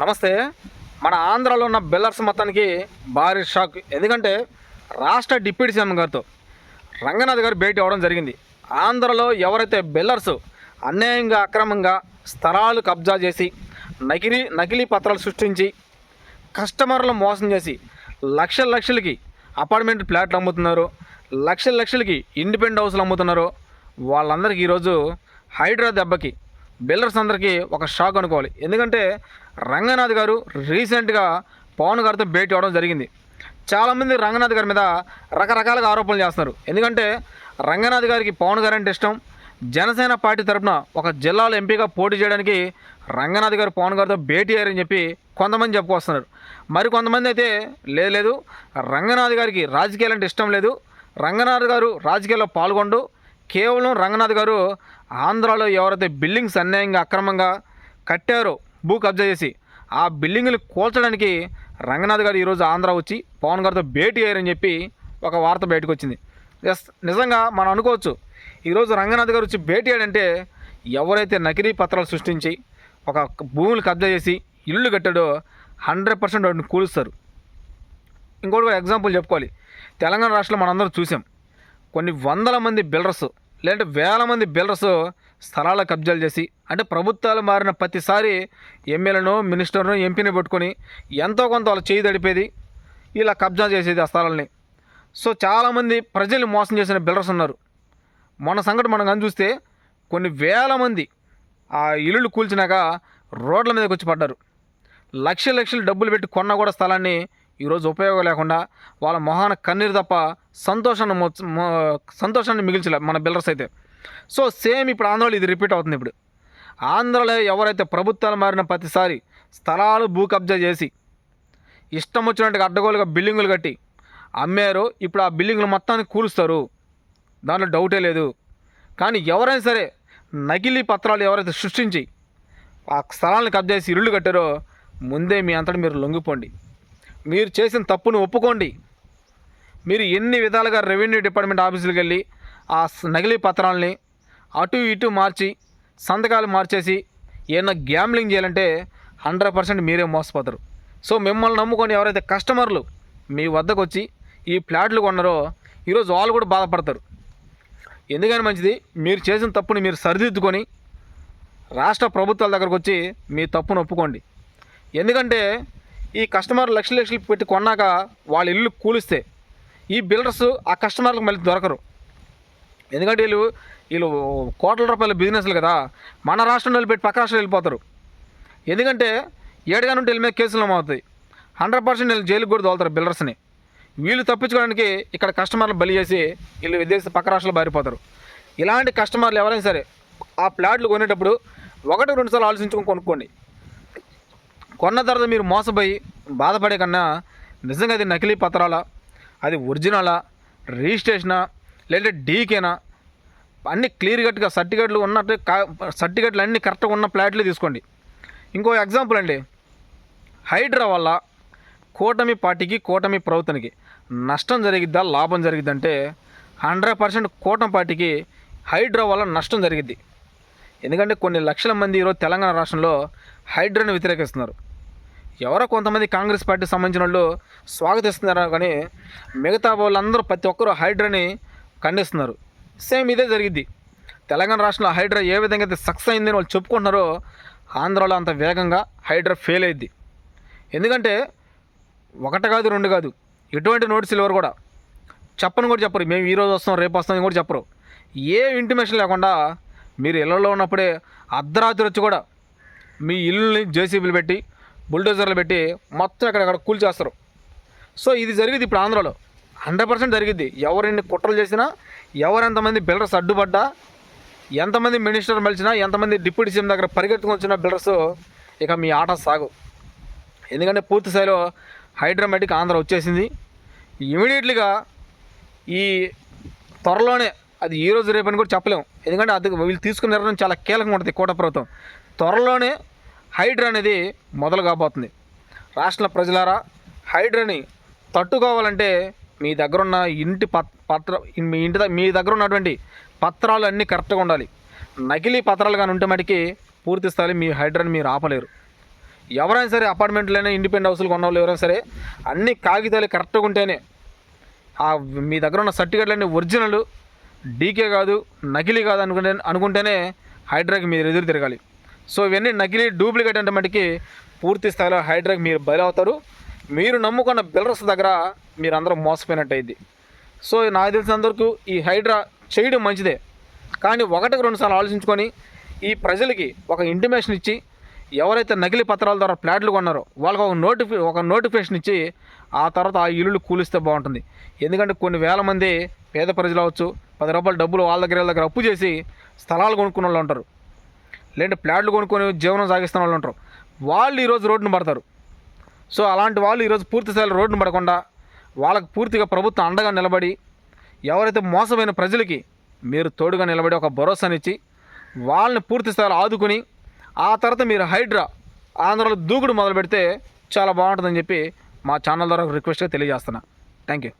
నమస్తే. మన ఆంధ్రాలో ఉన్న బిల్లర్స్ మొత్తానికి భారీ షాక్. ఎందుకంటే రాష్ట్ర డిప్యూటీ సీఎం గారితో రంగనాథ్ గారు భేటీ అవ్వడం జరిగింది. ఆంధ్రలో ఎవరైతే బిల్లర్స్ అన్యాయంగా అక్రమంగా స్థలాలు కబ్జా చేసి నకిలీ నకిలీ పత్రాలు సృష్టించి కస్టమర్లను మోసం చేసి లక్షల లక్షలకి అపార్ట్మెంట్ ఫ్లాట్లు అమ్ముతున్నారు లక్షల లక్షలకి ఇండిపెండెంట్ హౌస్లు అమ్ముతున్నారు వాళ్ళందరికీ ఈరోజు హైడ్రా దెబ్బకి బిల్డర్స్ అందరికీ ఒక షాక్ అనుకోవాలి. ఎందుకంటే రంగనాథ్ గారు రీసెంట్గా పవన్ గారితో భేటీ అవ్వడం జరిగింది. చాలామంది రంగనాథ్ గారి మీద రకరకాలుగా ఆరోపణలు చేస్తున్నారు. ఎందుకంటే రంగనాథ్ గారికి పవన్ గారు అంటే ఇష్టం. జనసేన పార్టీ తరపున ఒక జిల్లాలో ఎంపీగా పోటీ చేయడానికి రంగనాథ్ గారు పవన్ గారితో భేటీ అయ్యారని చెప్పి కొంతమంది చెప్పుకొస్తున్నారు. మరి కొంతమంది అయితే లేదు లేదు. రంగనాథ్ గారికి రాజకీయాలు అంటే ఇష్టం లేదు. రంగనాథ్ గారు రాజకీయాల్లో పాల్గొండు. కేవలం రంగనాథ్ గారు ఆంధ్రాలో ఎవరైతే బిల్డింగ్స్ అన్యాయంగా అక్రమంగా కట్టారో భూ కబ్జా చేసి ఆ బిల్డింగ్లు కూల్చడానికి రంగనాథ్ గారు ఈరోజు ఆంధ్ర వచ్చి పవన్ గారితో భేటీ అయ్యారని చెప్పి ఒక వార్త బయటకు వచ్చింది ఎస్ నిజంగా మనం అనుకోవచ్చు ఈరోజు రంగనాథ్ గారు వచ్చి భేటీ అయ్యాడంటే ఎవరైతే నకిలీ పత్రాలు సృష్టించి ఒక భూములు కబ్జా చేసి ఇల్లు కట్టాడో హండ్రెడ్ పర్సెంట్ వాటిని కూలుస్తారు. ఇంకోటి ఎగ్జాంపుల్ చెప్పుకోవాలి. తెలంగాణ రాష్ట్రంలో మనందరం చూసాం. కొన్ని వందల మంది బిల్డర్స్ లేదంటే వేల మంది బిల్డర్స్ స్థలాల కబ్జాలు చేసి అంటే ప్రభుత్వాలు మారిన ప్రతిసారి ఎమ్మెల్యేను మినిస్టర్ను ఎంపీని పెట్టుకొని ఎంతో కొంత వాళ్ళు చేయి తడిపేది ఇలా కబ్జా చేసేది ఆ స్థలాలని. సో చాలామంది ప్రజల్ని మోసం చేసిన బిల్డర్స్ ఉన్నారు. మన సంగతి మనం కానీ చూస్తే కొన్ని వేల మంది ఆ ఇల్లులు కూల్చినాక రోడ్ల మీదకి వచ్చి పడ్డారు. లక్ష లక్షలు డబ్బులు పెట్టి కొన్నా కూడా స్థలాన్ని ఈరోజు ఉపయోగం లేకుండా వాళ్ళ మొహాన కన్నీరు తప్ప సంతోషాన్ని సంతోషాన్ని మిగిల్చలే మన బిల్డర్స్ అయితే. సో సేమ్ ఇప్పుడు ఆంధ్రాలో ఇది రిపీట్ అవుతుంది ఇప్పుడు. ఆంధ్రలో ఎవరైతే ప్రభుత్వాలు మారిన ప్రతిసారి స్థలాలు భూ కబ్జా చేసి ఇష్టం వచ్చినట్టుగా అడ్డగోలుగా బిల్డింగులు కట్టి అమ్మారు ఇప్పుడు ఆ బిల్డింగులు మొత్తాన్ని కూలుస్తారు. దాంట్లో డౌటే లేదు. కానీ ఎవరైనా సరే నకిలీ పత్రాలు ఎవరైతే సృష్టించి ఆ స్థలాలను కబ్జా చేసి ఇల్లు కట్టారో ముందే మీ అంతటా మీరు లొంగిపోండి. మీరు చేసిన తప్పును ఒప్పుకోండి. మీరు ఎన్ని విధాలుగా రెవెన్యూ డిపార్ట్మెంట్ ఆఫీసులకు వెళ్ళి ఆ నకిలీ పత్రాలని అటు ఇటు మార్చి సంతకాలు మార్చేసి ఏమైనా గ్యామ్లింగ్ చేయాలంటే హండ్రెడ్ పర్సెంట్ మీరే మోసపోతారు. సో మిమ్మల్ని నమ్ముకొని ఎవరైతే కస్టమర్లు మీ వద్దకు వచ్చి ఈ ఫ్లాట్లు కొన్నారో ఈరోజు వాళ్ళు కూడా బాధపడతారు. ఎందుకని మంచిది? మీరు చేసిన తప్పుని మీరు సరిదిద్దుకొని రాష్ట్ర ప్రభుత్వాల దగ్గరకు వచ్చి మీ తప్పును ఒప్పుకోండి. ఎందుకంటే ఈ కస్టమర్ లక్షలు లక్షలు పెట్టి కొన్నాక వాళ్ళ ఇల్లు కూలిస్తే ఈ బిల్డర్స్ ఆ కస్టమర్లకు మళ్ళీ దొరకరు. ఎందుకంటే వీళ్ళు వీళ్ళు కోట్ల రూపాయల బిజినెస్లు కదా మన రాష్ట్రంలో పెట్టి పక్క రాష్ట్రాలు వెళ్ళిపోతారు. ఎందుకంటే ఏడుగా నుండి వెళ్ళి మీద కేసులు నమవుతాయి హండ్రెడ్ పర్సెంట్ వీళ్ళు జైలుకు కూడా తోలుతారు బిల్డర్స్ని. వీళ్ళు తప్పించుకోవడానికి ఇక్కడ కస్టమర్లు బలి చేసి వీళ్ళు విదేశ పక్క రాష్ట్రాలు బారిపోతారు ఇలాంటి కస్టమర్లు ఎవరైనా సరే ఆ ప్లాట్లు కొనేటప్పుడు ఒకటి రెండు సార్లు ఆలోచించుకొని కొనుక్కోండి. కొన్న తర్వాత మీరు మోసపోయి బాధపడే కన్నా నిజంగా అది నకిలీ పత్రాలా? అది ఒరిజినలా? రిజిస్ట్రేషనా? లేదంటే డీకేనా? అన్ని క్లియర్ కట్గా సర్టిఫికెట్లు ఉన్నట్టు సర్టిఫికెట్లు అన్నీ కరెక్ట్గా ఉన్న ప్లాట్లు తీసుకోండి. ఇంకో ఎగ్జాంపుల్ అండి. హైడ్రా వల్ల కూటమి పార్టీకి కూటమి ప్రభుత్వానికి నష్టం జరిగిద్దా లాభం జరిగిద్దంటే హండ్రెడ్ పర్సెంట్ కూటమి పార్టీకి హైడ్రా వల్ల నష్టం జరిగిద్ది. ఎందుకంటే కొన్ని లక్షల మంది ఈరోజు తెలంగాణ రాష్ట్రంలో హైడ్రాని వ్యతిరేకిస్తున్నారు. ఎవరో కొంతమంది కాంగ్రెస్ పార్టీకి సంబంధించిన వాళ్ళు స్వాగతిస్తున్నారు కానీ మిగతా వాళ్ళందరూ ప్రతి ఒక్కరూ హైడ్రాని ఖండిస్తున్నారు. సేమ్ ఇదే జరిగిద్ది తెలంగాణ రాష్ట్రంలో హైడ్రా ఏ విధంగా అయితే సక్సెస్ అయిందని వాళ్ళు చెప్పుకుంటున్నారో ఆంధ్రాలో అంత వేగంగా హైడ్రా ఫెయిల్ అయింది. ఎందుకంటే ఒకటి కాదు రెండు కాదు ఎటువంటి నోటీసులు ఎవరు కూడా. చెప్పని కూడా చెప్పరు. మేము ఈరోజు వస్తాం రేపు వస్తాం అని కూడా చెప్పరు. ఏ ఇంటిమేషన్ లేకుండా మీరు ఇళ్ళలో ఉన్నప్పుడే అర్ధరాత్రి వచ్చి కూడా మీ ఇల్లుని జేసీబీలు పెట్టి బుల్డోజర్లు పెట్టి మొత్తం అక్కడక్కడ కూల్చేస్తారు సో ఇది జరిగింది ఇప్పుడు ఆంధ్రాలో. హండ్రెడ్ పర్సెంట్ జరిగింది. ఎవరిని కుట్రలు చేసినా ఎవరెంతమంది బిల్డర్స్ అడ్డుపడ్డా ఎంతమంది మినిస్టర్ మలిచినా ఎంతమంది డిప్యూటీ సీఎం దగ్గర పరిగెత్తుకుని వచ్చిన బిల్డర్స్ ఇక మీ ఆట సాగు. ఎందుకంటే పూర్తి స్థాయిలో హైడ్రామాటిక్ ఆంధ్ర వచ్చేసింది. ఇమీడియట్లీగా ఈ త్వరలోనే అది ఈ రోజు రేపని కూడా చెప్పలేము. ఎందుకంటే అది వీళ్ళు తీసుకున్న నిర్ణయం చాలా కీలకంగా ఉంటుంది కోట ప్రభుత్వం. త్వరలోనే హైడ్రా అనేది మొదలు కాబోతుంది. రాష్ట్ర ప్రజలారా హైడ్రాని తట్టుకోవాలంటే మీ దగ్గర ఉన్న ఇంటి పత్ర మీ ఇంటి మీ దగ్గర ఉన్నటువంటి పత్రాలు అన్నీ కరెక్ట్గా ఉండాలి. నకిలీ పత్రాలు కానీ ఉంటే మటుకి పూర్తి స్థాయి మీ హైడ్రాని మీరు ఆపలేరు. ఎవరైనా సరే అపార్ట్మెంట్లైనా ఇండిపెండెంట్ హౌస్లు కొన్న వాళ్ళు ఎవరైనా సరే అన్ని కాగితాలు కరెక్ట్గా ఉంటేనే ఆ మీ దగ్గర ఉన్న సర్టిఫికెట్లన్నీ ఒరిజినల్ డీకే కాదు నకిలీ కాదు అనుకుంటే అనుకుంటేనే హైడ్రాకి మీరు ఎదురు తిరగాలి. సో ఇవన్నీ నకిలీ డూప్లికేట్ అంటే మటుకి పూర్తి స్థాయిలో హైడ్రాకి మీరు బయలవుతారు మీరు నమ్ముకున్న బిల్డర్స్ దగ్గర మీరు అందరూ మోసపోయినట్టు సో నాకు తెలిసినంతవరకు ఈ హైడ్రా చేయడం మంచిదే. కానీ ఒకటికి రెండు సార్లు ఆలోచించుకొని ఈ ప్రజలకి ఒక ఇంటిమేషన్ ఇచ్చి ఎవరైతే నకిలీ పత్రాల ద్వారా ఫ్లాట్లు కొన్నారో వాళ్ళకి ఒక నోటిఫి ఒక నోటిఫికేషన్ ఇచ్చి ఆ తర్వాత ఆ ఇల్లులు కూలిస్తే బాగుంటుంది. ఎందుకంటే కొన్ని వేల మంది పేద ప్రజలు అవచ్చు పది రూపాయలు డబ్బులు వాళ్ళ దగ్గర వాళ్ళ దగ్గర అప్పు చేసి స్థలాలు కొనుక్కున్న వాళ్ళు ఉంటారు. లేదంటే ప్లాట్లు కొనుక్కొని జీవనం సాగిస్తున్న వాళ్ళు ఉంటారు. వాళ్ళు ఈరోజు రోడ్డును పడతారు. సో అలాంటి వాళ్ళు ఈరోజు పూర్తి స్థాయిలో రోడ్డును పడకుండా వాళ్ళకు పూర్తిగా ప్రభుత్వం అండగా నిలబడి ఎవరైతే మోసమైన ప్రజలకి మీరు తోడుగా నిలబడి ఒక భరోసానిచ్చి వాళ్ళని పూర్తి స్థాయిలో ఆదుకుని ఆ తర్వాత మీరు హైడ్రా ఆంధ్రలో దూకుడు మొదలు పెడితే చాలా బాగుంటుందని చెప్పి మా ఛానల్ ద్వారా రిక్వెస్ట్గా తెలియజేస్తున్నా. Thank you